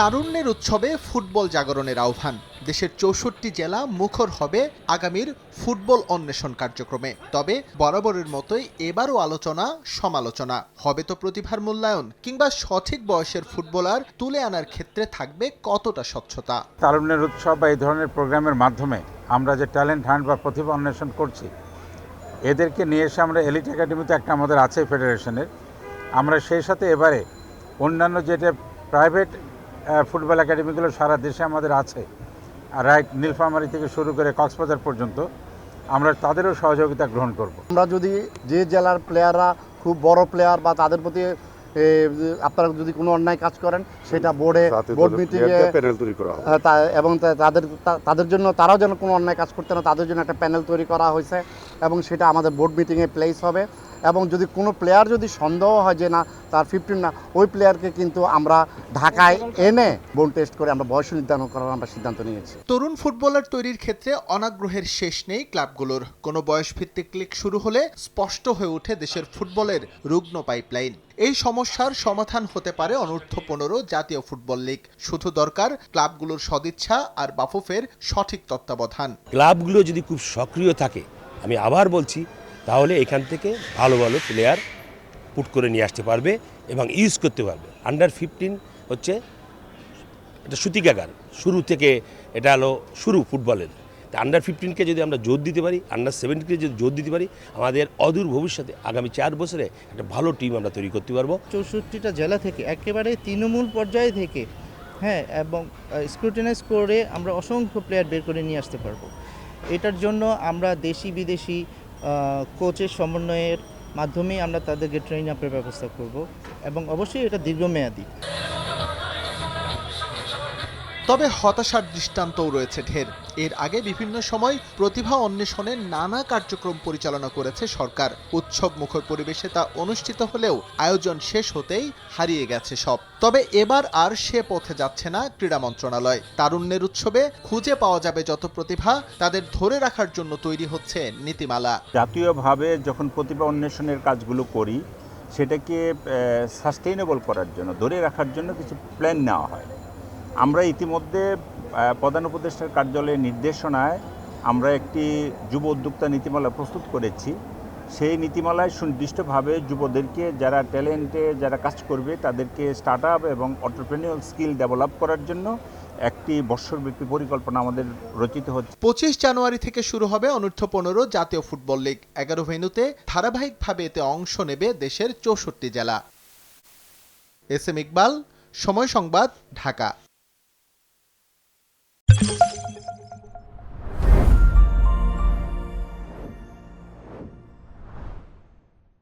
তারুণ্যের উৎসবে ফুটবল জাগরণের আহ্বান। দেশের চৌষট্টি জেলা মুখর হবে আগামীর ফুটবল অন্বেষণ কার্যক্রমে। তবে বরাবরের মতোই এবারও আলোচনা, সমালোচনা। হবে তো প্রতিভার মূল্যায়ন, কিংবা সঠিক বয়সের ফুটবলার তুলে আনার ক্ষেত্রে থাকবে কতটা স্বচ্ছতা? তারুণ্যের উৎসব বা এই ধরনের প্রোগ্রামের মাধ্যমে আমরা যে ট্যালেন্ট হান্ট বা প্রতিভা অন্বেষণ করছি, এদেরকে নিয়ে এসে আমরা এলিট একাডেমিতে একটা আমাদের আছে ফেডারেশনের। আমরা সেই সাথে এবারে অন্যান্য যেটা প্রাইভেট ফুটবল একাডেমিগুলো সারা দেশে আমাদের আছে। আর রাইট নীলফামারি থেকে শুরু করে কক্সবাজার পর্যন্ত আমরা তাদেরও সহযোগিতা গ্রহণ করব। আমরা যদি যে জেলার প্লেয়াররা খুব বড় প্লেয়ার বা তাদের প্রতি আপনারা যদি কোনো অন্যায় কাজ করেন সেটা বোর্ডে বোর্ড মিটিংয়ে প্যানেল তৈরি করা হবে। এবং তাদের তাদের জন্য তারাও যেন কোনো অন্যায় কাজ করতে না তাদের জন্য একটা প্যানেল তৈরি করা হয়েছে এবং সেটা আমাদের বোর্ড মিটিংয়ে প্লেস হবে। এবং যদি কোনো প্লেয়ার যদি সন্দেহ হয় যে না তার ফিফটিন না ওই প্লেয়ারকে কিন্তু আমরা ঢাকায় এনে বোন টেস্ট করে আমরা বয়স নির্ধারণ করার আমরা সিদ্ধান্ত নিয়েছি। তরুণ ফুটবলার তৈরির ক্ষেত্রে অনাগ্রহের শেষ নেই ক্লাবগুলোর। কোনো বয়সভিত্তিক লিগ শুরু হলে স্পষ্ট হয়ে ওঠে দেশের ফুটবলের রুগ্ন পাইপলাইন এই সমস্যার সমাধান হতে পারে অনূর্ধ্ব পনেরো জাতীয় ফুটবল লীগ। শুধু দরকার ক্লাবগুলোর সদিচ্ছা আর বাফুফের সঠিক তত্ত্বাবধান। ক্লাবগুলো যদি খুব সক্রিয় থাকে আমি আবার বলছি তাহলে এখান থেকে ভালো ভালো প্লেয়ার পুট করে নিয়ে আসতে পারবে এবং ইউজ করতে পারবে। আন্ডার ফিফটিন হচ্ছে এটা সুতিকাগার শুরু থেকে এটা হলো শুরু ফুটবলের। তা আন্ডার ফিফটিনকে যদি আমরা জোর দিতে পারি আন্ডার সেভেন্টিনকে যদি জোর দিতে পারি, আমাদের অদূর ভবিষ্যতে আগামী চার বছরে একটা ভালো টিম আমরা তৈরি করতে পারব। চৌষট্টিটা জেলা থেকে একেবারে তৃণমূল পর্যায়ে থেকে হ্যাঁ এবং স্ক্রুটিনাইজ করে আমরা অসংখ্য প্লেয়ার বের করে নিয়ে আসতে পারব। এটার জন্য আমরা দেশি বিদেশি কোচের সমন্বয়ের মাধ্যমেই আমরা তাদেরকে ট্রেনিং আপের ব্যবস্থা করব এবং অবশ্যই এটা দীর্ঘমেয়াদী। তবে হতাশার দৃষ্টান্তও রয়েছে ঢের। এর আগে বিভিন্ন সময় প্রতিভা অন্বেষণের নানা কার্যক্রম পরিচালনা করেছে সরকার। উৎসব মুখর পরিবেশে তা অনুষ্ঠিত হলেও আয়োজন শেষ হতেই হারিয়ে গেছে সব। তবে এবার আর সে পথে যাচ্ছে না ক্রীড়া মন্ত্রণালয়। তারুণ্যের উৎসবে খুঁজে পাওয়া যাবে যত প্রতিভা তাদের ধরে রাখার জন্য তৈরি হচ্ছে নীতিমালা। জাতীয়ভাবে যখন প্রতিভা অন্বেষণের কাজগুলো করি, সেটাকে সাস্টেইনেবল করার জন্য, ধরে রাখার জন্য কিছু প্ল্যান নেওয়া হয়। আমরা ইতিমধ্যে প্রধান উপদেষ্টার কার্যালয়ের নির্দেশনায় আমরা একটি যুব উদ্যোক্তা নীতিমালা প্রস্তুত করেছি। সেই নীতিমালায় সুনির্দিষ্টভাবে যুবদেরকে যারা ট্যালেন্টে যারা কাজ করবে তাদেরকে স্টার্ট আপ এবং অন্টারপ্রেনিয়াল স্কিল ডেভেলপ করার জন্য একটি বৎসরব্যাপী পরিকল্পনা আমাদের রচিত হচ্ছে। পঁচিশ জানুয়ারি থেকে শুরু হবে অনূর্ধ্ব পনেরো জাতীয় ফুটবল লিগ। এগারো ভেন্যুতে ধারাবাহিকভাবে এতে অংশ নেবে দেশের চৌষট্টি জেলা। এস এম ইকবাল, সময় সংবাদ, ঢাকা।